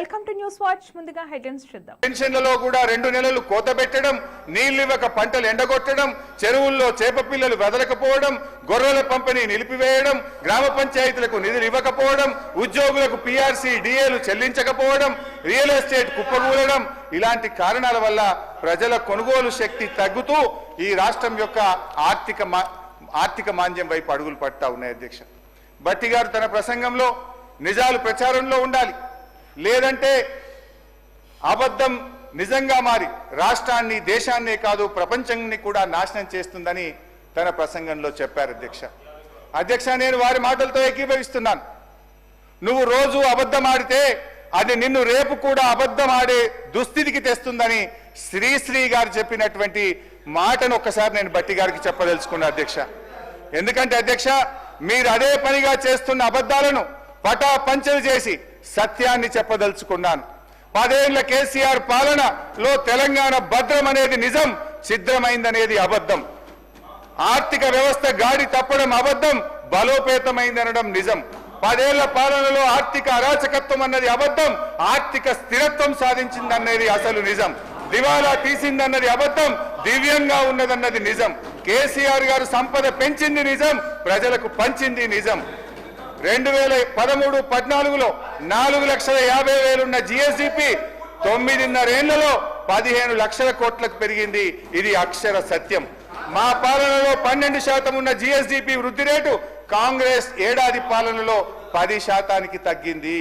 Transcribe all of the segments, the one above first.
Welcome to news watch. ముందుగా headlines చూద్దాం. పెన్షన్లలో కూడా రెండు నెలలు కోత పెట్టడం నీళ్ళు ఇవ్వక పంటలు ఎండగొట్టడం చెరువుల్లో చేప పిల్లలు వదలకపోవడం గొర్రెల పంపిణీ నిలిపివేయడం గ్రామ పంచాయతీలకు నిధులు ఇవ్వకపోవడం ఉద్యోగులకు పీఆర్సీ డిఏలు చెల్లించకపోవడం రియల్ ఎస్టేట్ కుప్పగూలడం ఇలాంటి కారణాల వల్ల ప్రజల కొనుగోలు శక్తి తగ్గుతూ ఈ రాష్ట్రం యొక్క ఆర్థిక మా- ఆర్థిక మాంద్యం వైపు అడుగులు పడతా ఉన్నాయి అధ్యక్ష. భట్టి గారు తన ప్రసంగంలో నిజాలు ప్రచారంలో ఉండాలి. లేదంటే అబద్ధం నిజంగా మారి రాష్ట్రాన్ని దేశాన్నే కాదు ప్రపంచాన్ని కూడా నాశనం చేస్తుందని తన ప్రసంగంలో చెప్పారు అధ్యక్ష. అధ్యక్ష నేను వారి మాటలతో ఏకీభవిస్తున్నాను. నువ్వు రోజు అబద్ధం ఆడితే అది నిన్ను రేపు కూడా అబద్ధం ఆడే దుస్థితికి తెస్తుందని శ్రీశ్రీ గారు చెప్పినటువంటి మాటను ఒక్కసారి నేను బట్టి గారికి చెప్పదలుచుకున్నా అధ్యక్ష. ఎందుకంటే అధ్యక్ష మీరు అదే పనిగా చేస్తున్న అబద్ధాలను పటా పంచలు చేసి సత్యాన్ని చెప్పదలుచుకున్నాను. పదేళ్ళ కేసీఆర్ పాలనలో తెలంగాణ భద్రం అనేది నిజం ఛిద్రమైందనేది అబద్ధం. ఆర్థిక వ్యవస్థ గాడి తప్పడం అబద్ధం బలోపేతమైందనడం నిజం. పదేళ్ళ పాలనలో ఆర్థిక అరాచకత్వం అన్నది అబద్ధం ఆర్థిక స్థిరత్వం సాధించిందన్నది అసలు నిజం. దివాలా తీసిందన్నది అబద్ధం దివ్యంగా ఉన్నదన్నది నిజం. కేసీఆర్ గారు సంపద పెంచింది నిజం ప్రజలకు పంచింది నిజం. రెండు వేల పదమూడు పద్నాలుగులో నాలుగు లక్షల యాభై వేలున్న జిఎస్డిపి తొమ్మిదిన్నరేళ్ళలో పదిహేను లక్షల కోట్లకు పెరిగింది. ఇది అక్షర సత్యం. మా పాలనలో పన్నెండు శాతం ఉన్న జిఎస్డిపి వృద్ధి రేటు కాంగ్రెస్ ఏడాది పాలనలో పది శాతానికి తగ్గింది.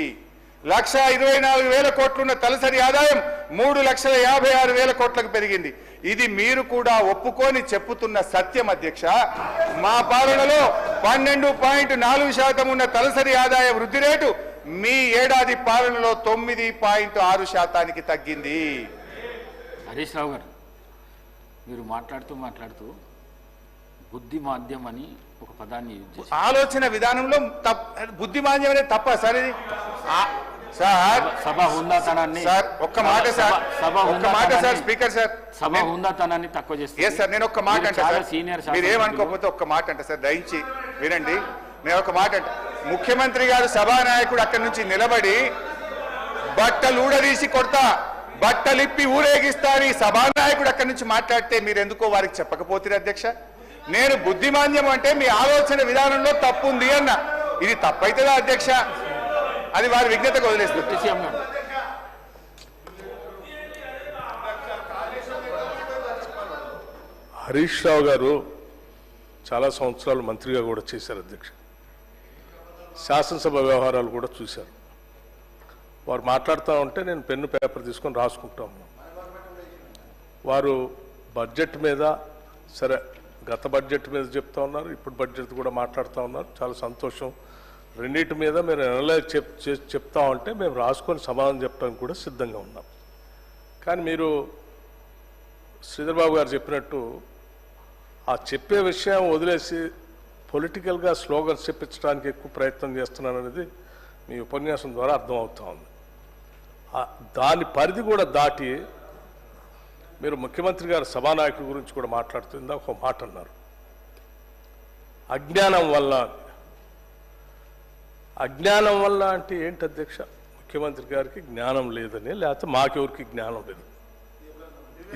లక్ష ఇరవై నాలుగు వేల కోట్లున్న తలసరి ఆదాయం మూడు లక్షల యాభై ఆరు వేల కోట్లకు పెరిగింది. ఇది మీరు కూడా ఒప్పుకొని చెప్పుతున్న సత్యం అధ్యక్ష. మా పాలనలో పన్నెండు పాయింట్ నాలుగు శాతం ఉన్న తలసరి ఆదాయ వృద్ధి రేటు మీ ఏడాది పాలనలో తొమ్మిది పాయింట్ ఆరు శాతానికి తగ్గింది. హరీష్ రావు గారు మీరు మాట్లాడుతూ మాట్లాడుతూ బుద్ధి మాధ్యం అని ఒక పదాన్ని ఆలోచన విధానంలో తప్ బుద్ధిమాన్యం అనేది తప్ప సార్ సార్. సభ హుందాతనాన్ని సార్ ఒక్క మాట సార్. సభ- ఒక్క మాట సార్ స్పీకర్ సార్. సభ హుందాతనాన్ని తక్కువ చేస్తుంది. ఎస్ సార్ నేను ఒక్క మాట అంటే సార్. సీనియర్ మీరు ఏమనుకోకపోతే ఒక్క మాట అంటే సార్. దయించి వినండి. నేను ఒక మాట అంటే ముఖ్యమంత్రి గారు సభానాయకుడు అక్కడి నుంచి నిలబడి బట్టలు ఊడదీసి కొడతా బట్టలిప్పి ఊరేగిస్తా అని సభానాయకుడు అక్కడి నుంచి మాట్లాడితే మీరు ఎందుకో వారికి చెప్పకపోతే అధ్యక్ష. నేను బుద్ధిమాన్యం అంటే మీ ఆలోచన విధానంలో తప్పు ఉంది అన్న. ఇది తప్పైతుందా అధ్యక్ష? అది వారి విజ్ఞతకు వదిలేస్తుంది. హరీష్ రావు గారు చాలా సంవత్సరాలు మంత్రిగా కూడా చేశారు అధ్యక్ష. శాసనసభ వ్యవహారాలు కూడా చూశారు. వారు మాట్లాడుతూ ఉంటే నేను పెన్ను పేపర్ తీసుకొని రాసుకుంటా ఉన్నాను వారు బడ్జెట్ మీద సరే గత బడ్జెట్ మీద చెప్తా ఉన్నారు ఇప్పుడు బడ్జెట్ కూడా మాట్లాడుతూ ఉన్నారు. చాలా సంతోషం. రెండింటి మీద మీరు అనలైజ్ చెప్ చెప్తా ఉంటే మేము రాసుకొని సమాధానం చెప్పడానికి కూడా సిద్ధంగా ఉన్నాం. కానీ మీరు శ్రీధర్ బాబు గారు చెప్పినట్టు ఆ చెప్పే విషయం వదిలేసి పొలిటికల్గా స్లోగన్స్ చెప్పించడానికి ఎక్కువ ప్రయత్నం చేస్తున్నాను అనేది మీ ఉపన్యాసం ద్వారా అర్థమవుతా ఉంది. దాని పరిధి కూడా దాటి మీరు ముఖ్యమంత్రి గారు సభానాయకుడి గురించి కూడా మాట్లాడుతుందా ఒక మాట అన్నారు. అజ్ఞానం వల్ల అజ్ఞానం వల్ల అంటే ఏంటి అధ్యక్ష? ముఖ్యమంత్రి గారికి జ్ఞానం లేదని లేకపోతే మాకెవరికి జ్ఞానం లేదు?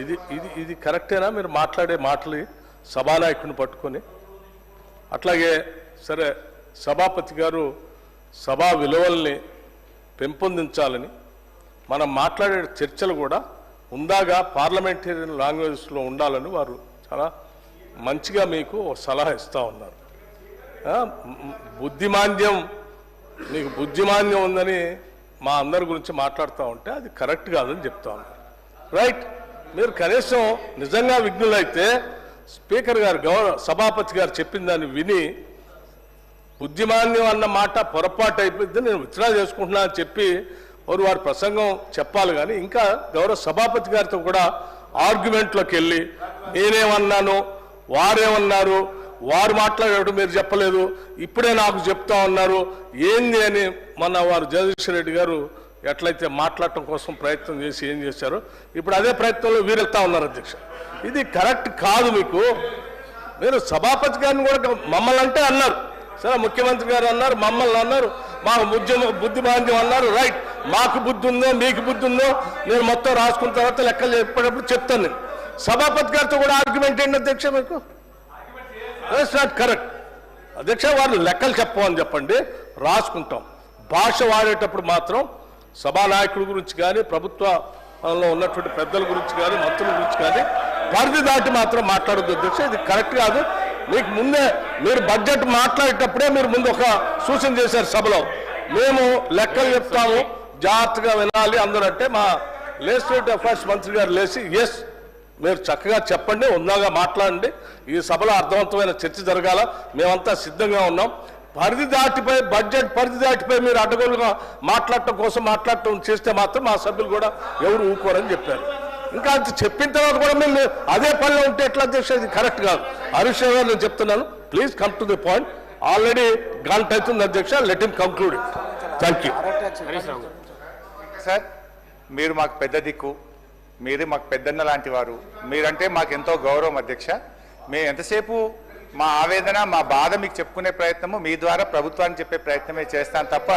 ఇది ఇది ఇది కరెక్టేనా? మీరు మాట్లాడే మాటలు సభానాయకుడిని పట్టుకొని అట్లాగే సరే సభాపతి గారు సభా విలువల్ని పెంపొందించాలని మనం మాట్లాడే చర్చలు కూడా ఉందాగా పార్లమెంటేరియన్ లాంగ్వేజ్లో ఉండాలని వారు చాలా మంచిగా మీకు సలహా ఇస్తూ ఉన్నారు. బుద్ధిమాంద్యం మీకు బుద్ధిమాంద్యం ఉందని మా అందరి గురించి మాట్లాడుతూ ఉంటే అది కరెక్ట్ కాదని చెప్తా ఉన్నారు. రైట్ మీరు కనీసం నిజంగా విఘ్నులైతే స్పీకర్ గారు గౌరవ సభాపతి గారు చెప్పిన దాన్ని విని బుద్ధిమాన్యం అన్న మాట పొరపాటు అయిపోయింది నేను విత్డ్రా చేసుకుంటున్నా అని చెప్పి వారు వారి ప్రసంగం చెప్పాలి కానీ ఇంకా గౌరవ సభాపతి గారితో కూడా ఆర్గ్యుమెంట్లోకి వెళ్ళి నేనేమన్నాను వారేమన్నారు వారు మాట్లాడేటప్పుడు మీరు చెప్పలేదు ఇప్పుడే నాకు చెప్తా ఉన్నారు ఏంది అని మన వారు జగదీశ్వర రెడ్డి గారు ఎట్లయితే మాట్లాడటం కోసం ప్రయత్నం చేసి ఏం చేశారో ఇప్పుడు అదే ప్రయత్నంలో వీరెళ్తా ఉన్నారు అధ్యక్ష. ఇది కరెక్ట్ కాదు మీకు. మీరు సభాపతి గారిని కూడా మమ్మల్ని అంటే అన్నారు. సరే ముఖ్యమంత్రి గారు అన్నారు మమ్మల్ని అన్నారు మా బుద్ధి బాంధ్యం అన్నారు రైట్. మాకు బుద్ధి ఉందో మీకు బుద్ధి ఉందో నేను మొత్తం రాసుకున్న తర్వాత లెక్కలు చెప్పేటప్పుడు చెప్తాను నేను. సభాపతి గారితో కూడా ఆర్గ్యుమెంట్ ఏంటి అధ్యక్ష మీకు? దట్స్ నాట్ కరెక్ట్ అధ్యక్ష వాళ్ళు లెక్కలు చెప్పమని చెప్పండి రాసుకుంటాం. భాష వాడేటప్పుడు మాత్రం సభానాయకుడి గురించి కానీ ప్రభుత్వంలో ఉన్నటువంటి పెద్దల గురించి కానీ మంత్రుల గురించి కానీ పరిధి దాటి మాత్రం మాట్లాడద్దు. అధ్యక్ష ఇది కరెక్ట్ కాదు. మీకు ముందే మీరు బడ్జెట్ మాట్లాడేటప్పుడే మీరు ముందు ఒక సూచన చేశారు సభలో. మేము లెక్కలు చెప్తాము జాగ్రత్తగా వినాలి అందరూ అంటే మా లెజిస్లేటివ్ అఫైర్స్ మంత్రి గారు లేచి ఎస్ మీరు చక్కగా చెప్పండి ఉందాగా మాట్లాడండి. ఈ సభలో అర్థవంతమైన చర్చ జరగాల. మేమంతా సిద్ధంగా ఉన్నాం. పరిధి దాటిపై బడ్జెట్ పరిధి దాటిపై మీరు అడ్డగోలుగా మాట్లాడటం కోసం మాట్లాడటం చేస్తే మాత్రం మా సభ్యులు కూడా ఎవరు ఊరుకోరని చెప్పారు. ఇంకా అంత చెప్పిన తర్వాత కూడా మేము అదే పనిలో ఉంటే ఎట్లా చేసేది కరెక్ట్ కాదు. హరీష్ గారు నేను చెప్తున్నాను please come to the point already గంట అవుతుంది అధ్యక్ష let in conclude thank you sir మీరు మాకు పెద్ద దిక్కు మీరు మాకు పెద్దన్న లాంటి వారు మీరంటే మాకు ఎంతో గౌరవం అధ్యక్ష. మేము ఎంతసేపు మా ఆవేదన మా బాధ మీకు చెప్పుకునే ప్రయత్నము మీ ద్వారా ప్రభుత్వానికి చెప్పే ప్రయత్నమే చేస్తాను తప్ప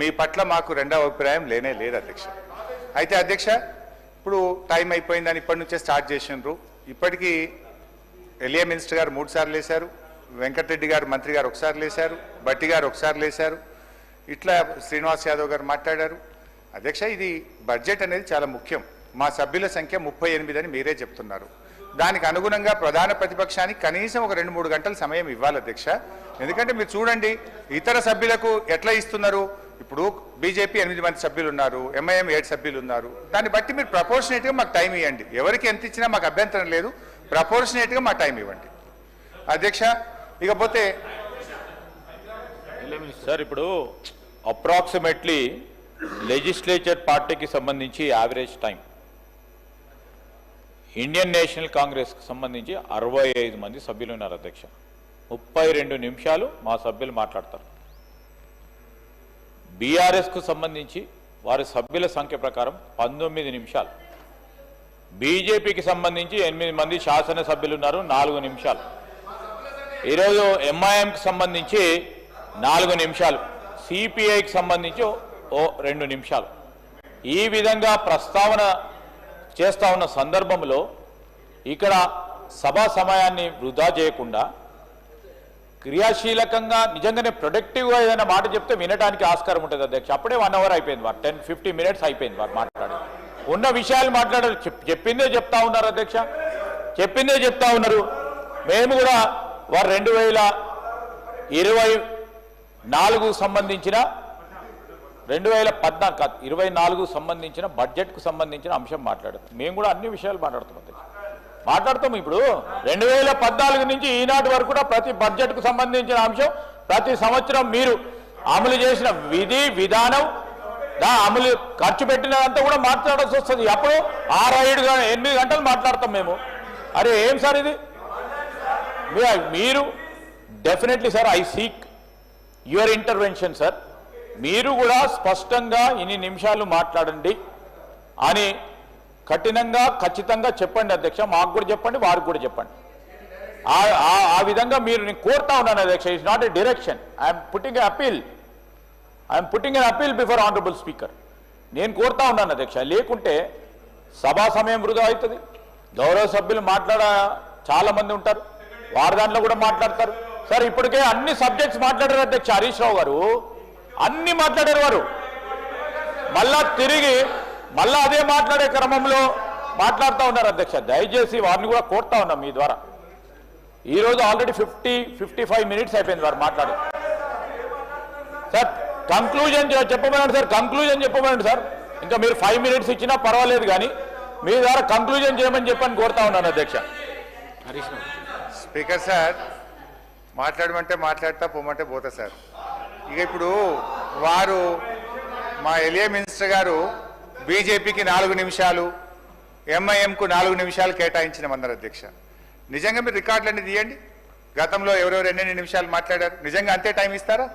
మీ పట్ల మాకు రెండవ అభిప్రాయం లేనే లేదు అధ్యక్ష. అయితే అధ్యక్ష ఇప్పుడు టైం అయిపోయిందని ఇప్పటి నుంచే స్టార్ట్ చేసిండ్రు. ఇప్పటికీ ఎలియా మినిస్టర్ గారు మూడు సార్లు లేశారు వెంకటరెడ్డి గారు మంత్రి గారు ఒకసారి లేశారు భట్టి గారు ఒకసారి లేశారు. ఇట్లా శ్రీనివాస్ యాదవ్ గారు మాట్లాడారు. అధ్యక్ష ఇది బడ్జెట్ అనేది చాలా ముఖ్యం. మా సభ్యుల సంఖ్య ముప్పై ఎనిమిది అని మీరే చెప్తున్నారు. దానికి అనుగుణంగా ప్రధాన ప్రతిపక్షానికి కనీసం ఒక రెండు మూడు గంటల సమయం ఇవ్వాలి అధ్యక్ష. ఎందుకంటే మీరు చూడండి ఇతర సభ్యులకు ఎట్లా ఇస్తున్నారు? ఇప్పుడు బీజేపీ ఎనిమిది మంది సభ్యులు ఉన్నారు ఎంఐఎం ఏడు సభ్యులు ఉన్నారు దాన్ని బట్టి మీరు ప్రపోర్షనేట్గా మాకు టైం ఇవ్వండి. ఎవరికి ఎంత ఇచ్చినా మాకు అభ్యంతరం లేదు. ప్రపోర్షనేట్గా మా టైం ఇవ్వండి. అధ్యక్ష ఇకపోతే సార్ ఇప్పుడు అప్రాక్సిమేట్లీ లెజిస్లేచర్ పార్టీకి సంబంధించి యావరేజ్ టైం ఇండియన్ నేషనల్ కాంగ్రెస్కి సంబంధించి అరవై ఐదు మంది సభ్యులు ఉన్నారు అధ్యక్ష. ముప్పై రెండు నిమిషాలు మా సభ్యులు మాట్లాడతారు. బీఆర్ఎస్కు సంబంధించి వారి సభ్యుల సంఖ్య ప్రకారం పంతొమ్మిది నిమిషాలు. బీజేపీకి సంబంధించి ఎనిమిది మంది శాసనసభ్యులు ఉన్నారు నాలుగు నిమిషాలు. ఈరోజు ఎంఐఎంకి సంబంధించి నాలుగు నిమిషాలు. సిపిఐకి సంబంధించి ఓ- ఓ రెండు నిమిషాలు. ఈ విధంగా ప్రస్తావన చేస్తా ఉన్న సందర్భంలో ఇక్కడ సభా సమయాన్ని వృధా చేయకుండా క్రియాశీలకంగా నిజంగానే ప్రొడక్టివ్గా ఏదైనా మాట చెప్తే వినడానికి ఆస్కారం ఉంటుంది అధ్యక్ష. అప్పుడే వన్ అవర్ అయిపోయింది వారు. టెన్ ఫిఫ్టీ మినిట్స్ అయిపోయింది వారు మాట్లాడి ఉన్న విషయాలు మాట్లాడారు చెప్- చెప్పిందే చెప్తా ఉన్నారు అధ్యక్ష. చెప్పిందే చెప్తా ఉన్నారు. మేము కూడా వారు రెండు వేల ఇరవై నాలుగు సంబంధించిన రెండు వేల పద్నాలుగు కాదు ఇరవై నాలుగు సంబంధించిన బడ్జెట్కు సంబంధించిన అంశం మాట్లాడతాం మేము కూడా అన్ని విషయాలు మాట్లాడుతాం మాట్లాడతాం ఇప్పుడు. రెండు వేల పద్నాలుగు నుంచి ఈనాటి వరకు కూడా ప్రతి బడ్జెట్కు సంబంధించిన అంశం ప్రతి సంవత్సరం మీరు అమలు చేసిన విధి విధానం దా అమలు ఖర్చు పెట్టినదంతా కూడా మాట్లాడాల్సి వస్తుంది. అప్పుడు ఆరు ఐదు ఎనిమిది గంటలు మాట్లాడతాం మేము. అరే ఏం సార్ ఇది? మీరు definitely sir I seek your intervention sir మీరు కూడా స్పష్టంగా ఇన్ని నిమిషాలు మాట్లాడండి అని కఠినంగా ఖచ్చితంగా చెప్పండి అధ్యక్ష. మాకు కూడా చెప్పండి వారికి కూడా చెప్పండి. ఆ- విధంగా మీరు నేను కోరుతా ఉన్నాను అధ్యక్ష. It's not a direction I'm putting appeal I'm putting an appeal before honourable speaker నేను కోరుతా ఉన్నాను అధ్యక్ష. లేకుంటే సభా సమయం వృధా అవుతుంది. గౌరవ సభ్యులు మాట్లాడ చాలా మంది ఉంటారు. వారి దాంట్లో కూడా మాట్లాడతారు. సార్ ఇప్పటికే అన్ని సబ్జెక్ట్స్ మాట్లాడారు అధ్యక్ష. హరీష్ రావు గారు అన్ని మాట్లాడారు వారు. మళ్ళా తిరిగి మళ్ళా అదే మాట్లాడే క్రమంలో మాట్లాడుతూ ఉన్నారు అధ్యక్ష. దయచేసి వారిని కూడా కోరుతా ఉన్నాం మీ ద్వారా. ఈరోజు already fifty fifty five minutes అయిపోయింది వారు మాట్లాడు. సార్ కంక్లూజన్ చెప్పమనండి సార్ కంక్లూజన్ చెప్పమనండి సార్. ఇంకా మీరు ఫైవ్ మినిట్స్ ఇచ్చినా పర్వాలేదు కానీ మీ ద్వారా కంక్లూజన్ చేయమని చెప్పని కోరుతా ఉన్నాను అధ్యక్ష. స్పీకర్ సార్ మాట్లాడమంటే మాట్లాడతా పోమంటే పోతా సార్. ఇక ఇప్పుడు వారు మా ఎలియ మినిస్టర్ గారు బీజేపీకి నాలుగు నిమిషాలు ఎంఐఎంకు నాలుగు నిమిషాలు కేటాయించిన మందర అధ్యక్ష. నిజంగా మీరు రికార్డులన్నీ తీయండి. గతంలో ఎవరెవరు ఎన్నెన్ని నిమిషాలు మాట్లాడారు? నిజంగా అంతే టైం ఇస్తారా?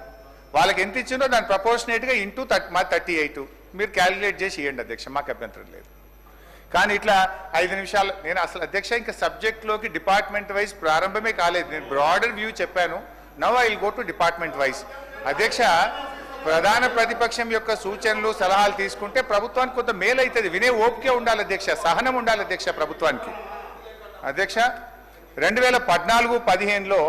వాళ్ళకి ఎంత ఇచ్చిందో దాని ప్రపోర్షనేట్గా ఇంటూ థర్టీ మా థర్టీ ఎయిట్ మీరు క్యాలిక్యులేట్ చేసి ఇవ్వండి అధ్యక్ష మాకు అభ్యంతరం లేదు. కానీ ఇట్లా ఐదు నిమిషాలు నేను అసలు అధ్యక్ష ఇంకా సబ్జెక్ట్లోకి డిపార్ట్మెంట్ వైజ్ ప్రారంభమే కాలేదు. నేను బ్రాడర్ వ్యూ చెప్పాను. Now I will go to department wise అధ్యక్ష ప్రధాన ప్రతిపక్షం యొక్క సూచనలు సలహాలు తీసుకుంటే ప్రభుత్వానికి కొంత మేలు అవుతుంది వినే ఓపిక ఉండాలి అధ్యక్ష సహనం ఉండాలి అధ్యక్ష ప్రభుత్వానికి. అధ్యక్ష రెండు వేల పద్నాలుగు పదిహేనులో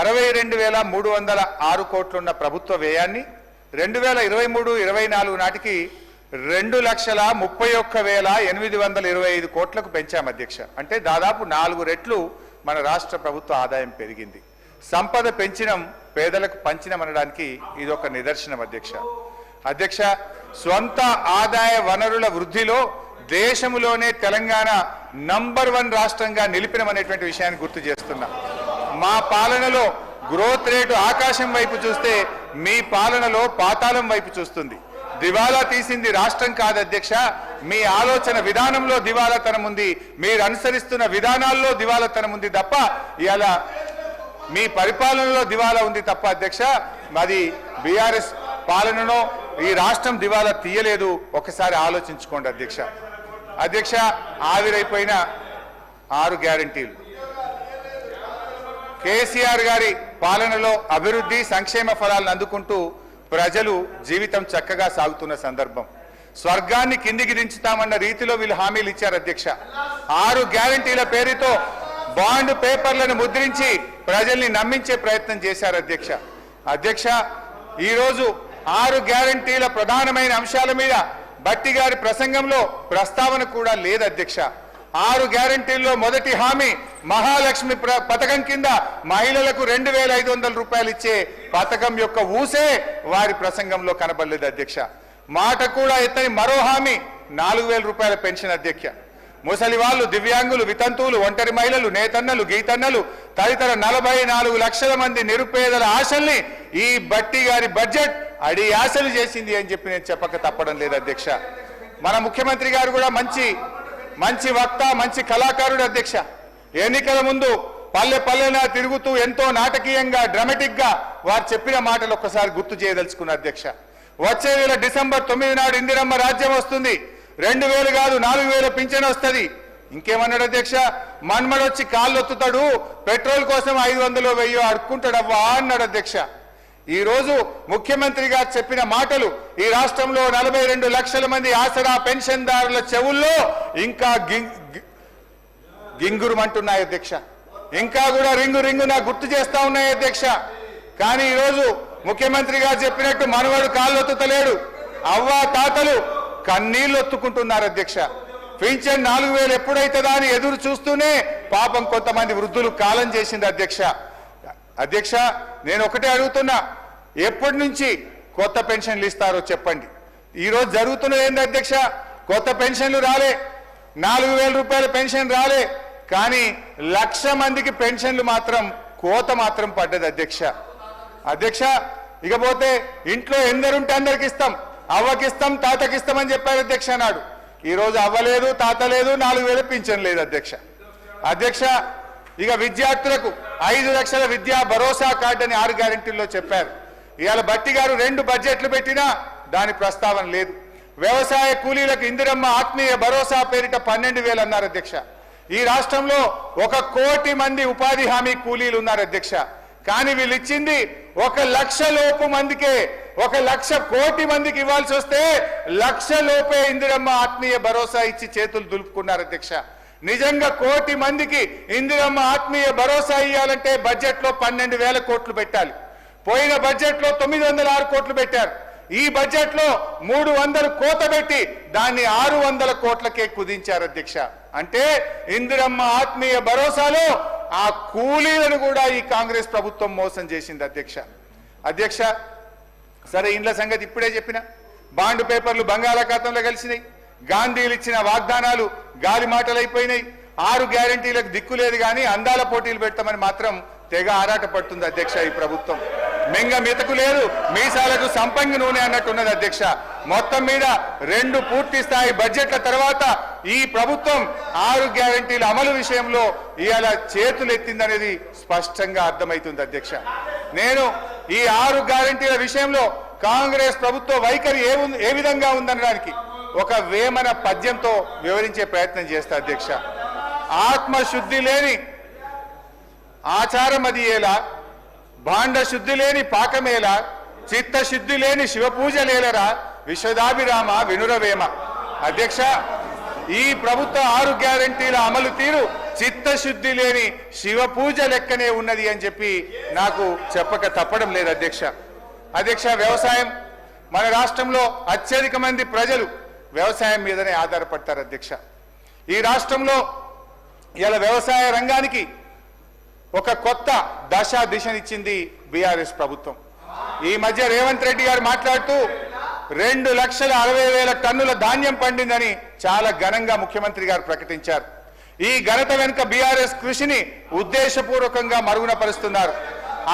అరవై రెండు వేల మూడు వందల ఆరు కోట్లున్న ప్రభుత్వ వ్యయాన్ని రెండు వేల ఇరవై మూడు ఇరవై నాలుగు నాటికి రెండు లక్షల ముప్పై ఒక్క వేల ఎనిమిది వందల ఇరవై ఐదు కోట్లకు పెంచాం అధ్యక్ష. అంటే దాదాపు నాలుగు రెట్లు మన రాష్ట్ర ప్రభుత్వ ఆదాయం పెరిగింది. సంపద పెంచినం పేదలకు పంచినం అనడానికి ఇది ఒక నిదర్శనం అధ్యక్ష. అధ్యక్ష స్వంత ఆదాయ వనరుల వృద్ధిలో దేశంలోనే తెలంగాణ నంబర్ వన్ రాష్ట్రంగా నిలిపినమనేటువంటి విషయాన్ని గుర్తు చేస్తున్నా. మా పాలనలో గ్రోత్ రేటు ఆకాశం వైపు చూస్తే మీ పాలనలో పాతాళం వైపు చూస్తుంది. దివాలా తీసింది రాష్ట్రం కాదు అధ్యక్ష. మీ ఆలోచన విధానంలో దివాలాతనం ఉంది. మీరు అనుసరిస్తున్న విధానాల్లో దివాలాతనం ఉంది తప్ప ఇలా మీ పరిపాలనలో దివాలా ఉంది తప్ప అధ్యక్ష మాది బీఆర్ఎస్ పాలనను ఈ రాష్ట్రం దివాలా తీయలేదు ఒకసారి ఆలోచించుకోండి అధ్యక్ష. అధ్యక్ష ఆవిరైపోయిన ఆరు గ్యారంటీలు. కేసీఆర్ గారి పాలనలో అభివృద్ధి సంక్షేమ ఫలాలను అందుకుంటూ ప్రజలు జీవితం చక్కగా సాగుతున్న సందర్భం. స్వర్గాన్ని కిందికి దించుతామన్న రీతిలో వీళ్ళు హామీలు ఇచ్చారు అధ్యక్ష. ఆరు గ్యారంటీల పేరుతో బాండ్ పేపర్లను ముద్రించి ప్రజల్ని నమ్మించే ప్రయత్నం చేశారు అధ్యక్ష. అధ్యక్ష ఈరోజు ఆరు గ్యారంటీల ప్రధానమైన అంశాల మీద బట్టి గారి ప్రసంగంలో ప్రస్తావన కూడా లేదు అధ్యక్ష. ఆరు గ్యారంటీల్లో మొదటి హామీ మహాలక్ష్మి పథకం కింద మహిళలకు రెండు వేల ఐదు వందల రూపాయలు ఇచ్చే పథకం యొక్క ఊసే వారి ప్రసంగంలో కనబడలేదు అధ్యక్ష. మాట కూడా ఎత్తని మరో హామీ నాలుగు వేల రూపాయల పెన్షన్ అధ్యక్ష. ముసలి వాళ్ళు దివ్యాంగులు వితంతువులు ఒంటరి మహిళలు నేతన్నలు గీతన్నలు తదితర నలభై నాలుగు లక్షల మంది నిరుపేదల ఆశల్ని ఈ బట్టి గారి బడ్జెట్ అడి ఆశలు చేసింది అని చెప్పి నేను చెప్పక తప్పడం లేదు అధ్యక్ష. మన ముఖ్యమంత్రి గారు కూడా మంచి మంచి వక్త మంచి కళాకారుడు అధ్యక్ష. ఎన్నికల ముందు పల్లె పల్లెనా తిరుగుతూ ఎంతో నాటకీయంగా డ్రామెటిక్గా వారు చెప్పిన మాటలు ఒక్కసారి గుర్తు చేయదలుచుకున్న అధ్యక్ష. వచ్చే నెల డిసెంబర్ తొమ్మిది నాడు ఇందిరమ్మ రాజ్యం వస్తుంది. రెండు వేలు కాదు నాలుగు వేల పింఛన్ వస్తుంది. ఇంకేమన్నాడు అధ్యక్ష? మన్మడొచ్చి కాళ్ళు ఒత్తుతాడు పెట్రోల్ కోసం ఐదు వందలు వెయ్యో అడుక్కుంటాడవ్వా అన్నాడు అధ్యక్ష. ఈ రోజు ముఖ్యమంత్రి గారు చెప్పిన మాటలు ఈ రాష్ట్రంలో నలభై రెండు లక్షల మంది ఆసరా పెన్షన్దారుల చెవుల్లో ఇంకా గింగురుమంటున్నాయి అధ్యక్ష. ఇంకా కూడా రింగు రింగు నా గుర్తు చేస్తా ఉన్నాయి అధ్యక్ష. కానీ ఈరోజు ముఖ్యమంత్రి గారు చెప్పినట్టు మనవడు కాళ్ళు ఒత్తుతలేడు అవ్వ తాతలు కన్నీళ్ళు ఒత్తుకుంటున్నారు అధ్యక్ష. పింఛన్ నాలుగు వేలు ఎప్పుడైతుందా అని ఎదురు చూస్తూనే పాపం కొంతమంది వృద్ధులు కాలం చేసింది అధ్యక్ష. అధ్యక్ష నేను ఒకటే అడుగుతున్నా. ఎప్పటి నుంచి కొత్త పెన్షన్లు ఇస్తారో చెప్పండి. ఈరోజు జరుగుతున్నది ఏంది అధ్యక్ష? కొత్త పెన్షన్లు రాలే. నాలుగు వేల రూపాయల పెన్షన్ రాలే. కానీ లక్ష మందికి పెన్షన్లు మాత్రం కోత మాత్రం పడ్డది అధ్యక్ష. అధ్యక్ష ఇకపోతే ఇంట్లో ఎందరుంటే అందరికి ఇస్తాం. అవ్వకిస్తాం తాతకిస్తాం అని చెప్పారు అధ్యక్ష అన్నాడు. ఈరోజు అవ్వలేదు తాత లేదు నాలుగు వేల పింఛన్ లేదు అధ్యక్ష. అధ్యక్ష ఇక విద్యార్థులకు ఐదు లక్షల విద్యా భరోసా కార్డు అని ఆరు గ్యారెంటీల్లో చెప్పారు. ఇవాళ బట్టి గారు రెండు బడ్జెట్లు పెట్టినా దాని ప్రస్తావన లేదు. వ్యవసాయ కూలీలకు ఇందిరమ్మ ఆత్మీయ భరోసా పేరిట పన్నెండు వేలు అన్నారు అధ్యక్ష. ఈ రాష్ట్రంలో ఒక కోటి మంది ఉపాధి హామీ కూలీలు ఉన్నారు అధ్యక్ష. కానీ వీళ్ళు ఇచ్చింది ఒక లక్ష లోపు మందికే ఒక లక్ష కోటి మందికి ఇవ్వాల్సి వస్తే లక్ష లోపే ఇందిరమ్మ ఆత్మీయ భరోసా ఇచ్చి చేతులు దులుపుకున్నారు అధ్యక్ష. నిజంగా కోటి మందికి ఇందిరమ్మ ఆత్మీయ భరోసా ఇవ్వాలంటే బడ్జెట్లో పన్నెండు వేల కోట్లు పెట్టాలి. పోయిన బడ్జెట్లో తొమ్మిది వందల ఆరు కోట్లు పెట్టారు. ఈ బడ్జెట్లో మూడు వందలు కోత పెట్టి దాన్ని ఆరు వందల కోట్లకే కుదించారు అధ్యక్ష. అంటే ఇందిరమ్మ ఆత్మీయ భరోసాలో ఆ కూలీలను కూడా ఈ కాంగ్రెస్ ప్రభుత్వం మోసం చేసింది అధ్యక్ష. అధ్యక్ష సరే ఇండ్ల సంగతి ఇప్పుడే చెప్పిన. బాండ్ పేపర్లు బంగాళాఖాతంలో కలిసినాయి. గాంధీలు ఇచ్చిన వాగ్దానాలు గాలి మాటలైపోయినాయి. ఆరు గ్యారంటీలకు దిక్కు లేదు కానీ అందాల పోటీలు పెట్టమని మాత్రం తెగ ఆరాట పడుతుంది అధ్యక్ష ఈ ప్రభుత్వం. మెంగ మితకు లేదు మీసాలకు సంపంగి నూనె అన్నట్టున్నది అధ్యక్ష. మొత్తం మీద రెండు పూర్తి స్థాయి బడ్జెట్ల తర్వాత ఈ ప్రభుత్వం ఆరు గ్యారంటీల అమలు విషయంలో ఇవాళ చేతులు ఎత్తిందనేది స్పష్టంగా అర్థమవుతుంది అధ్యక్ష. నేను ఈ ఆరు గ్యారంటీల విషయంలో కాంగ్రెస్ ప్రభుత్వ వైఖరి ఏ ఏ విధంగా ఉందనడానికి ఒక వేమన పద్యంతో వివరించే ప్రయత్నం చేస్తా అధ్యక్ష. ఆత్మశుద్ధి లేని ఆచారమదియేలా అది భాండ శుద్ధి లేని పాకమేలా చిత్తశుద్ధి లేని శివపూజ లేలరా విశ్వదాభిరామ వినురవేమ. అధ్యక్ష ఈ ప్రభుత్వ ఆరు గ్యారంటీల అమలు తీరు చిత్తశుద్ధి లేని శివపూజ లెక్కనే ఉన్నది అని చెప్పి నాకు చెప్పక తప్పడం లేదు అధ్యక్ష. అధ్యక్ష వ్యవసాయం మన రాష్ట్రంలో అత్యధిక మంది ప్రజలు వ్యవసాయం మీదనే ఆధారపడతారు అధ్యక్ష. ఈ రాష్ట్రంలో ఇలా వ్యవసాయ రంగానికి ఒక కొత్త దశ దిశనిచ్చింది బీఆర్ఎస్ ప్రభుత్వం. ఈ మధ్య రేవంత్ రెడ్డి గారు మాట్లాడుతూ రెండు లక్షల అరవై వేల టన్నుల ధాన్యం పండిందని చాలా ఘనంగా ముఖ్యమంత్రి గారు ప్రకటించారు. ఈ ఘనత వెనుక బీఆర్ఎస్ కృషిని ఉద్దేశపూర్వకంగా మరుగునపరుస్తున్నారు.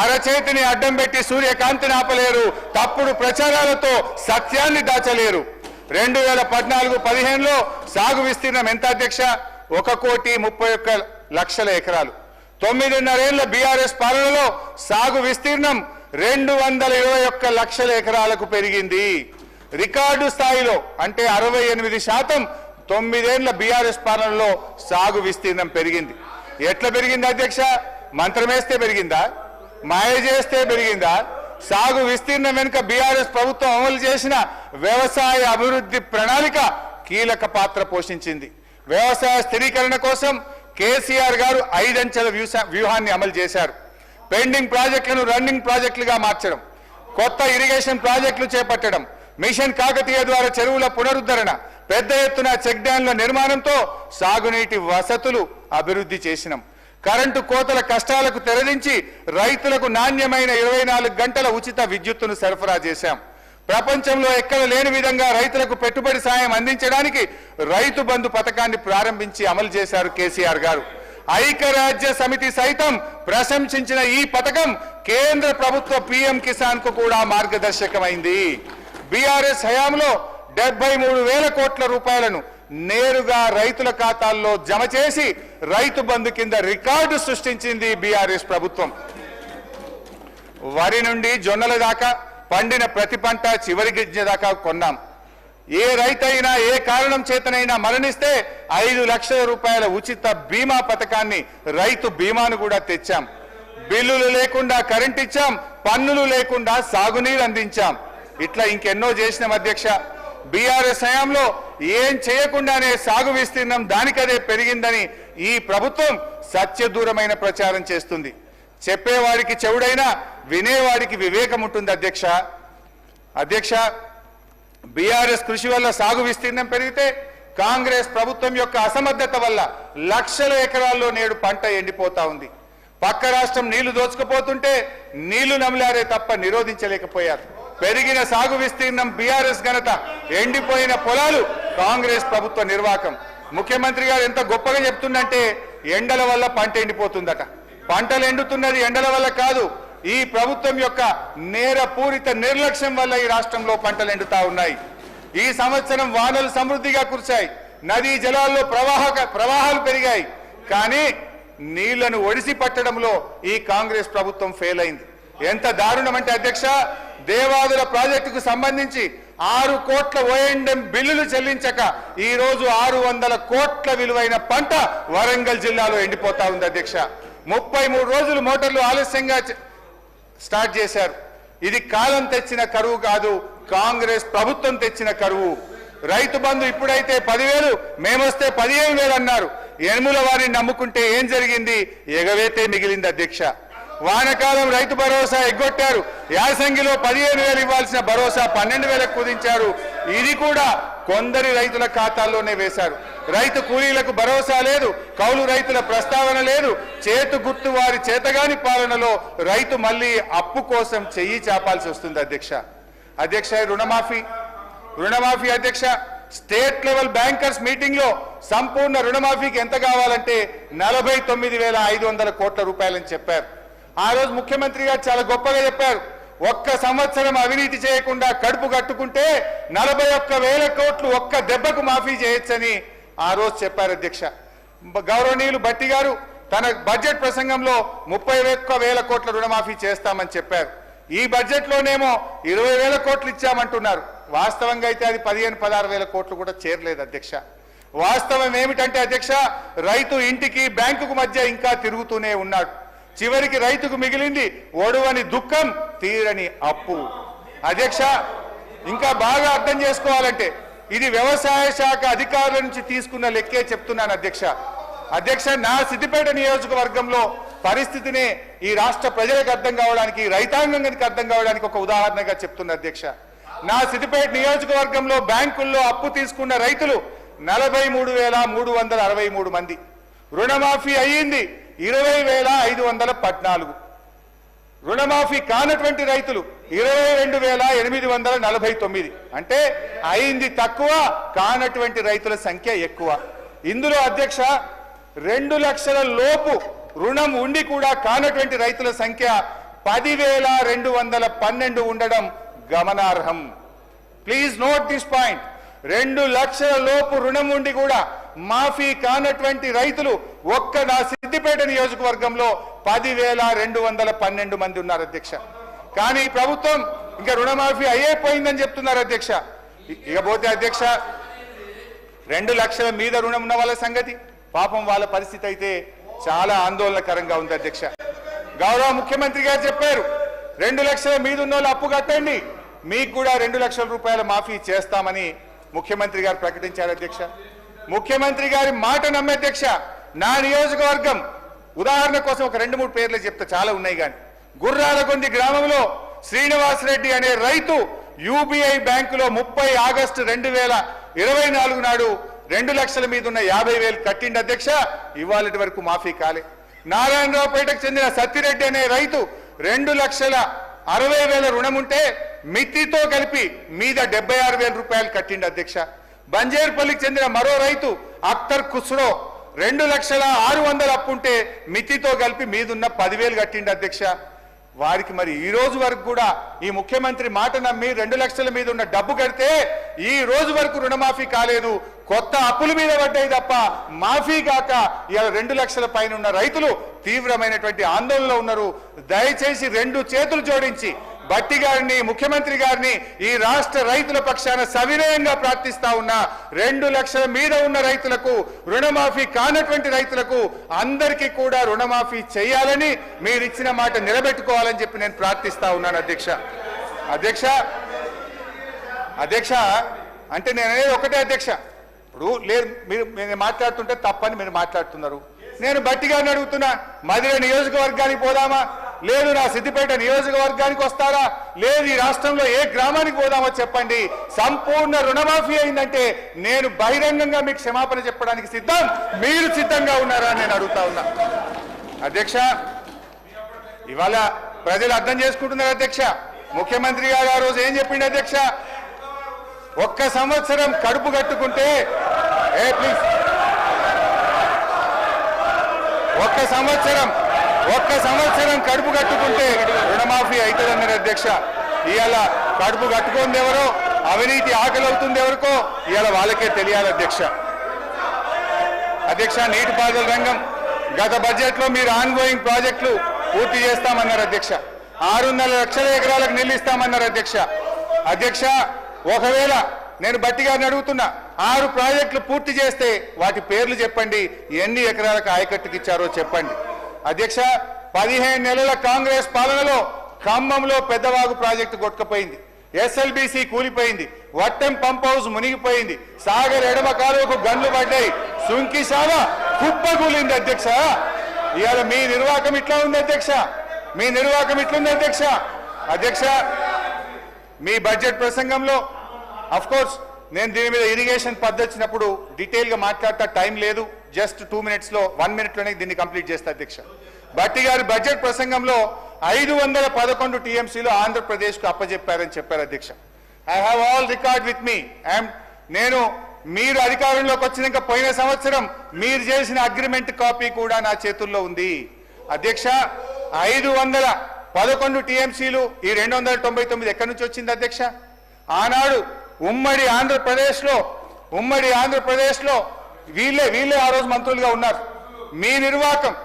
అరచేతిని అడ్డం పెట్టి సూర్యకాంతిని ఆపలేరు తప్పుడు ప్రచారాలతో సత్యాన్ని దాచలేరు. రెండు వేల పద్నాలుగు పదిహేనులో సాగు విస్తీర్ణం ఎంత అధ్యక్ష? ఒక కోటి ముప్పై ఒక్క లక్షల ఎకరాలు. తొమ్మిదిన్నరేళ్ళ బీఆర్ఎస్ పాలనలో సాగు విస్తీర్ణం రెండు వందల ఇరవై ఒక్క లక్షల ఎకరాలకు పెరిగింది. రికార్డు స్థాయిలో అంటే అరవై ఎనిమిది శాతం తొమ్మిదేళ్ళ బీఆర్ఎస్ పాలనలో సాగు విస్తీర్ణం పెరిగింది. ఎట్లా పెరిగింది అధ్యక్ష? మంత్రమేస్తే పెరిగిందా? మాయ చేస్తే పెరిగిందా? సాగు విస్తీర్ణం వెనుక బీఆర్ఎస్ ప్రభుత్వం అమలు చేసిన వ్యవసాయ అభివృద్ధి ప్రణాళిక కీలక పాత్ర పోషించింది. వ్యవసాయ స్థిరీకరణ కోసం కేసీఆర్ గారు ఐదంచెల వ్యూస- వ్యూహాన్ని అమలు చేశారు. పెండింగ్ ప్రాజెక్టులను రన్నింగ్ ప్రాజెక్టులుగా మార్చడం కొత్త ఇరిగేషన్ ప్రాజెక్టులు చేపట్టడం మిషన్ కాకతీయ ద్వారా చెరువుల పునరుద్ధరణ పెద్ద ఎత్తున చెక్ డ్యాంల నిర్మాణంతో సాగునీటి వసతులు అభివృద్ధి చేసినాం. కరెంటు కోతల కష్టాలకు తెరదించి రైతులకు నాణ్యమైన ఇరవై నాలుగు గంటల ఉచిత విద్యుత్తును సరఫరా చేశాం. ప్రపంచంలో ఎక్కడ లేని విధంగా రైతులకు పెట్టుబడి సాయం అందించడానికి రైతు బంధు పథకాన్ని ప్రారంభించి అమలు చేశారు కేసీఆర్ గారు. ఐక్యరాజ్య సమితి సైతం ప్రశంసించిన ఈ పథకం కేంద్ర ప్రభుత్వ పీఎం కిసాన్కు కూడా మార్గదర్శకమైంది. బీఆర్ఎస్ హయాంలో డెబ్బై మూడు వేల కోట్ల రూపాయలను నేరుగా రైతుల ఖాతాల్లో జమ చేసి రైతు బంధు కింద రికార్డు సృష్టించింది బీఆర్ఎస్ ప్రభుత్వం. వరి నుండి జొన్నల దాకా పండిన ప్రతి పంట చివరి గిజ్జ దాకా కొన్నాం. ఏ రైతైనా ఏ కారణం చేతనైనా మరణిస్తే ఐదు లక్షల రూపాయల ఉచిత బీమా పథకాన్ని రైతు బీమాను కూడా తెచ్చాం. బిల్లులు లేకుండా కరెంట్ ఇచ్చాం పన్నులు లేకుండా సాగునీరు అందించాం. ఇట్లా ఇంకెన్నో చేసినాం అధ్యక్ష. బీఆర్ఎస్ హయాంలో ఏం చేయకుండానే సాగు విస్తీర్ణం దానికదే పెరిగిందని ఈ ప్రభుత్వం సత్యదూరమైన ప్రచారం చేస్తుంది. చెప్పేవాడికి చెవుడైనా వినేవాడికి వివేకం ఉంటుంది అధ్యక్ష. అధ్యక్ష బీఆర్ఎస్ కృషి వల్ల సాగు విస్తీర్ణం పెరిగితే కాంగ్రెస్ ప్రభుత్వం యొక్క అసమర్థత వల్ల లక్షల ఎకరాల్లో నేడు పంట ఎండిపోతా ఉంది. పక్క రాష్ట్రం నీళ్ళు దోచుకుపోతుంటే నీళ్ళు నమిలారే తప్ప నిరోధించలేకపోయారు. పెరిగిన సాగు విస్తీర్ణం బీఆర్ఎస్ ఘనత ఎండిపోయిన పొలాలు కాంగ్రెస్ ప్రభుత్వ నిర్వాకం. ముఖ్యమంత్రి గారు ఎంత గొప్పగా చెప్తుందంటే ఎండల వల్ల పంట ఎండిపోతుందట. పంటలు ఎండుతున్నది ఎండల వల్ల కాదు ఈ ప్రభుత్వం యొక్క నేరపూరిత నిర్లక్ష్యం వల్ల ఈ రాష్ట్రంలో పంటలు ఎండుతా ఉన్నాయి. ఈ సంవత్సరం వానలు సమృద్ధిగా కురిశాయి నదీ జలాల్లో ప్రవాహ ప్రవాహాలు పెరిగాయి. కానీ నీళ్ళను ఒడిసి పట్టడంలో ఈ కాంగ్రెస్ ప్రభుత్వం ఫెయిల్ అయింది. ఎంత దారుణం అంటే అధ్యక్ష దేవాదుల ప్రాజెక్టుకు సంబంధించి ఆరు కోట్ల ఓఎండ్ఎం బిల్లులు చెల్లించక ఈ రోజు ఆరు వందల కోట్ల విలువైన పంట వరంగల్ జిల్లాలో ఎండిపోతా ఉంది అధ్యక్ష. ముప్పై మూడు రోజులు మోటార్లు ఆలస్యంగా స్టార్ట్ చేశారు. ఇది కాలం తెచ్చిన కరువు కాదు కాంగ్రెస్ ప్రభుత్వం తెచ్చిన కరువు. రైతు బంధు ఇప్పుడైతే పదివేలు మేమొస్తే పదిహేను వేలు అన్నారు. ఎనుముల వారిని నమ్ముకుంటే ఏం జరిగింది? ఎగవేతే మిగిలింది అధ్యక్ష. వానకాలం రైతు భరోసా ఎగ్గొట్టారు. యాసంగిలో పదిహేను వేలు ఇవ్వాల్సిన భరోసా పన్నెండు వేలకు కుదించారు. ఇది కూడా కొందరి రైతుల ఖాతాల్లోనే వేశారు. రైతు కూలీలకు భరోసా లేదు కౌలు రైతుల ప్రస్తావన లేదు. చేతు గుర్తు వారి చేతగాని పాలనలో రైతు మళ్ళీ అప్పు కోసం చెయ్యి చాపాల్సి వస్తుంది అధ్యక్ష. అధ్యక్ష రుణమాఫీ రుణమాఫీ అధ్యక్ష స్టేట్ లెవెల్ బ్యాంకర్స్ మీటింగ్లో సంపూర్ణ రుణమాఫీకి ఎంత కావాలంటే నలభై తొమ్మిది వేల ఐదు వందల కోట్ల రూపాయలని చెప్పారు. ఆ రోజు ముఖ్యమంత్రి గారు చాలా గొప్పగా చెప్పారు. ఒక్క సంవత్సరం అవినీతి చేయకుండా కడుపు కట్టుకుంటే నలభై ఒక్క వేల కోట్లు ఒక్క దెబ్బకు మాఫీ చేయొచ్చని ఆ రోజు చెప్పారు అధ్యక్ష. గౌరవనీయులు భట్టి గారు తన బడ్జెట్ ప్రసంగంలో ముప్పై ఒక్క వేల కోట్ల రుణమాఫీ చేస్తామని చెప్పారు. ఈ బడ్జెట్లోనేమో ఇరవై వేల కోట్లు ఇచ్చామంటున్నారు. వాస్తవంగా అయితే అది పదిహేను పదహారు వేల కోట్లు కూడా చేరలేదు అధ్యక్ష. వాస్తవం ఏమిటంటే అధ్యక్ష రైతు ఇంటికి బ్యాంకుకు మధ్య ఇంకా తిరుగుతూనే ఉన్నాడు. చివరికి రైతుకు మిగిలింది ఒడువని దుఃఖం తీరని అప్పు. అధ్యక్ష ఇంకా బాగా అర్థం చేసుకోవాలంటే ఇది వ్యవసాయ శాఖ అధికారుల నుంచి తీసుకున్న లెక్కే చెప్తున్నాను అధ్యక్ష. అధ్యక్ష నా సిద్దిపేట నియోజకవర్గంలో పరిస్థితిని ఈ రాష్ట్ర ప్రజలకు అర్థం కావడానికి రైతాంగానికి అర్థం కావడానికి ఒక ఉదాహరణగా చెప్తున్న అధ్యక్ష. నా సిద్దిపేట నియోజకవర్గంలో బ్యాంకుల్లో అప్పు తీసుకున్న రైతులు నలభై మూడు వేల మూడు వందల అరవై మూడు మంది. రుణమాఫీ అయ్యింది ఇరవై వేల ఐదు వందల పద్నాలుగు. రుణమాఫీ కానటువంటి రైతులు ఇరవై రెండు వేల ఎనిమిది వందల నలభై తొమ్మిది. అంటే అయింది తక్కువ కానటువంటి రైతుల సంఖ్య ఎక్కువ. ఇందులో అధ్యక్ష రెండు లక్షల లోపు రుణం ఉండి కూడా కానటువంటి రైతుల సంఖ్య పదివేల రెండు వందల పన్నెండు ఉండడం గమనార్హం. ప్లీజ్ నోట్ దిస్ పాయింట్ రెండు లక్షల లోపు రుణం ఉండి కూడా మాఫీ కానటువంటి రైతులు ఒక్క నా సిద్దిపేట నియోజకవర్గంలో పదివేల రెండు వందల పన్నెండు మంది ఉన్నారు అధ్యక్ష. కానీ ప్రభుత్వం ఇంకా రుణమాఫీ అయ్యేపోయిందని చెప్తున్నారు అధ్యక్ష. ఇకపోతే అధ్యక్ష రెండు లక్షల మీద రుణం ఉన్న వాళ్ళ సంగతి. పాపం వాళ్ళ పరిస్థితి అయితే చాలా ఆందోళనకరంగా ఉంది అధ్యక్ష. గౌరవ ముఖ్యమంత్రి గారు చెప్పారు రెండు లక్షల మీద ఉన్న వాళ్ళు అప్పు కట్టండి. మీకు కూడా రెండు లక్షల రూపాయల మాఫీ చేస్తామని ముఖ్యమంత్రి గారు ప్రకటించారు అధ్యక్ష. ముఖ్యమంత్రి గారి మాట నమ్మే అధ్యక్ష నా నియోజకవర్గం. ఉదాహరణ కోసం ఒక రెండు మూడు పేర్లు చెప్తే చాలా ఉన్నాయి కానీ. గుర్రాలగొండి గ్రామంలో శ్రీనివాస్ రెడ్డి అనే రైతు యూబీఐ బ్యాంకులో ముప్పై ఆగస్టు రెండు వేల ఇరవై నాలుగు నాడు రెండు లక్షల మీద ఉన్న యాభై వేలు కట్టిండి అధ్యక్ష. ఇవాళటి వరకు మాఫీ కాలే. నారాయణరావుపేటకు చెందిన సత్తిరెడ్డి అనే రైతు రెండు లక్షల అరవై వేల రుణం ఉంటే మిత్తితో కలిపి మీద డెబ్బై ఆరు వేల రూపాయలు కట్టిండి అధ్యక్ష. బంజేర్పల్లికి చెందిన మరో రైతు అక్తర్ కుస్రో రెండు లక్షల ఆరు వందల అప్పుంటే మితితో కలిపి మీదున్న పదివేలు కట్టిండి అధ్యక్ష. వారికి మరి ఈ రోజు వరకు కూడా ఈ ముఖ్యమంత్రి మాట నమ్మి రెండు లక్షల మీద ఉన్న డబ్బు కడితే ఈ రోజు వరకు రుణమాఫీ కాలేదు. కొత్త అప్పుల మీద పడ్డాయి తప్ప మాఫీ కాక ఇలా రెండు లక్షల పైన ఉన్న రైతులు తీవ్రమైనటువంటి ఆందోళనలో ఉన్నారు. దయచేసి రెండు చేతులు జోడించి బట్టి గారిని ముఖ్యమంత్రి గారిని ఈ రాష్ట్ర రైతుల పక్షాన సవినయంగా ప్రార్థిస్తా ఉన్నా రెండు లక్షల మీద ఉన్న రైతులకు రుణమాఫీ కానటువంటి రైతులకు అందరికీ కూడా రుణమాఫీ చేయాలని మీరు ఇచ్చిన మాట నిలబెట్టుకోవాలని చెప్పి నేను ప్రార్థిస్తా ఉన్నాను అధ్యక్ష. అధ్యక్ష అధ్యక్ష అంటే నేను అనేది ఒకటే అధ్యక్ష. ఇప్పుడు లేదు మీరు నేను మాట్లాడుతుంటే తప్పని మీరు మాట్లాడుతున్నారు. నేను బట్టి గారిని అడుగుతున్నా మధుర నియోజకవర్గానికి పోదామా? లేదు నా సిద్దిపేట నియోజకవర్గానికి వస్తారా? లేదు ఈ రాష్ట్రంలో ఏ గ్రామానికి పోదామో చెప్పండి. సంపూర్ణ రుణమాఫీ అయిందంటే నేను బహిరంగంగా మీకు క్షమాపణ చెప్పడానికి సిద్ధం. మీరు సిద్ధంగా ఉన్నారా నేను అడుగుతా ఉన్నా. అధ్యక్ష ఇవాళ ప్రజలు అర్థం చేసుకుంటున్నారు అధ్యక్ష. ముఖ్యమంత్రి గారు ఆ రోజు ఏం చెప్పిండు అధ్యక్ష? ఒక్క సంవత్సరం కడుపు కట్టుకుంటే ఏ ప్లీజ్ ఒక్క సంవత్సరం ఒక్క సంవత్సరం కడుపు కట్టుకుంటే రుణమాఫీ అవుతుందన్నారు అధ్యక్ష. ఇవాళ కడుపు కట్టుకుంది ఎవరో అవినీతి ఆకలి అవుతుంది ఎవరికో ఇవాళ వాళ్ళకే తెలియాలి అధ్యక్ష. అధ్యక్ష నీటిపారుదల రంగం గత బడ్జెట్లో మీరు ఆన్ గోయింగ్ ప్రాజెక్టులు పూర్తి చేస్తామన్నారు అధ్యక్ష. ఆరున్నర లక్షల ఎకరాలకు నీళ్ళు ఇస్తామన్నారు అధ్యక్ష. అధ్యక్ష ఒకవేళ నేను బట్టి గారిని అడుగుతున్నా ఆరు ప్రాజెక్టులు పూర్తి చేస్తే వాటి పేర్లు చెప్పండి ఎన్ని ఎకరాలకు ఆయకట్టుకి ఇచ్చారో చెప్పండి. అధ్యక్ష పదిహేను నెలల కాంగ్రెస్ పాలనలో ఖమ్మంలో పెద్దవాగు ప్రాజెక్టు కొట్టుకుపోయింది. ఎస్ఎల్బిసి కూలిపోయింది. వట్టెం పంప్ హౌస్ మునిగిపోయింది. సాగర్ ఎడమ కాలువకు గన్లు పడ్డాయి. సుంకిశాల కుప్పకూలింది అధ్యక్ష. ఇవాళ మీ నిర్వాహకం ఇట్లా ఉంది అధ్యక్ష. మీ నిర్వాహకం ఇట్లుంది అధ్యక్ష. అధ్యక్ష మీ బడ్జెట్ ప్రసంగంలో అఫ్కోర్స్ నేను దీని మీద ఇరిగేషన్ పద్ధతి వచ్చినప్పుడు డీటెయిల్గా మాట్లాడతా టైం లేదు. జస్ట్ టూ మినిట్స్లో వన్ మినిట్లోనే దీన్ని కంప్లీట్ చేస్తా అధ్యక్ష. భట్టి గారి బడ్జెట్ ప్రసంగంలో ఐదు వందల పదకొండు టీఎంసీలు ఆంధ్రప్రదేశ్కు అప్పజెప్పారని చెప్పారు అధ్యక్ష. I have all record with me and నేను మీరు అధికారంలోకి వచ్చినాక పోయిన సంవత్సరం మీరు చేసిన అగ్రిమెంట్ కాపీ కూడా నా చేతుల్లో ఉంది. అధ్యక్ష ఐదు వందల పదకొండు టీఎంసీలు ఈ రెండు వందల తొంభై తొమ్మిది ఎక్కడి నుంచి వచ్చింది అధ్యక్ష? ఆనాడు ఉమ్మడి ఆంధ్రప్రదేశ్లో ఉమ్మడి ఆంధ్రప్రదేశ్లో వీళ్ళే వీళ్ళే ఆ రోజు మంత్రులుగా ఉన్నారు. మీ నిర్వాహకం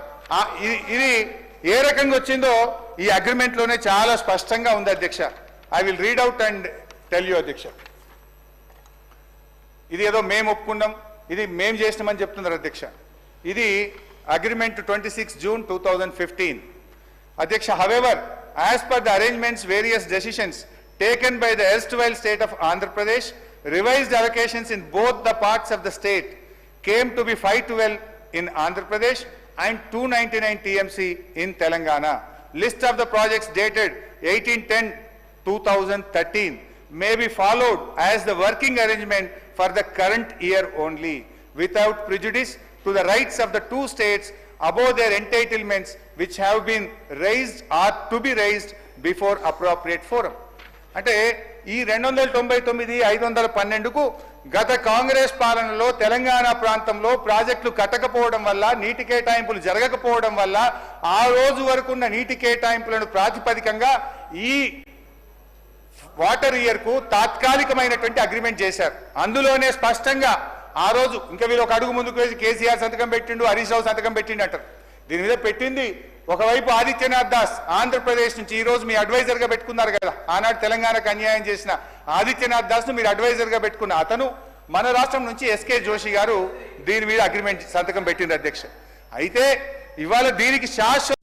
ఇది- ఇది ఏ రకంగా వచ్చిందో ఈ అగ్రిమెంట్లోనే చాలా స్పష్టంగా ఉంది అధ్యక్ష. I will read out and tell you అధ్యక్ష. ఇది ఏదో మేము ఒప్పుకున్నాం ఇది మేము చేసినామని చెప్తున్నారు అధ్యక్ష. ఇది agreement twenty six June two thousand fifteen. అధ్యక్ష however as per the arrangements various decisions taken by the erstwhile state of Andhra Pradesh, revised allocations in both the parts of the state came to be 512 in Andhra Pradesh and 299 TMC in Telangana. List of the projects dated 1810-2013 may be followed as the working arrangement for the current year only, without prejudice to the rights of the two states above their entitlements which have been raised or to be raised before appropriate forum. అంటే ఈ రెండు వందల తొంభై తొమ్మిది ఐదు వందల పన్నెండుకు గత కాంగ్రెస్ పాలనలో తెలంగాణ ప్రాంతంలో ప్రాజెక్టులు కట్టకపోవడం వల్ల నీటి కేటాయింపులు జరగకపోవడం వల్ల ఆ రోజు వరకున్న నీటి కేటాయింపులను ప్రాతిపదికంగా ఈ వాటర్ ఇయర్కు తాత్కాలికమైనటువంటి అగ్రిమెంట్ చేశారు. అందులోనే స్పష్టంగా ఆ రోజు ఇంకా వీళ్ళు ఒక అడుగు ముందుకు వేసి కేసీఆర్ సంతకం పెట్టిండు హరీష్ రావు సంతకం పెట్టిండు అంటారు. దీని మీద పెట్టింది ఒకవైపు ఆదిత్యనాథ్ దాస్ ఆంధ్రప్రదేశ్ నుంచి ఈరోజు మీ అడ్వైజర్గా పెట్టుకున్నారు కదా. ఆనాడు తెలంగాణకు అన్యాయం చేసిన ఆదిత్యనాథ్ దాస్ను మీరు అడ్వైజర్గా పెట్టుకున్న అతను మన రాష్ట్రం నుంచి ఎస్కే జోషి గారు దీని మీద అగ్రిమెంట్ సంతకం పెట్టింది అధ్యక్ష. అయితే ఇవాళ దీనికి శాశ్వత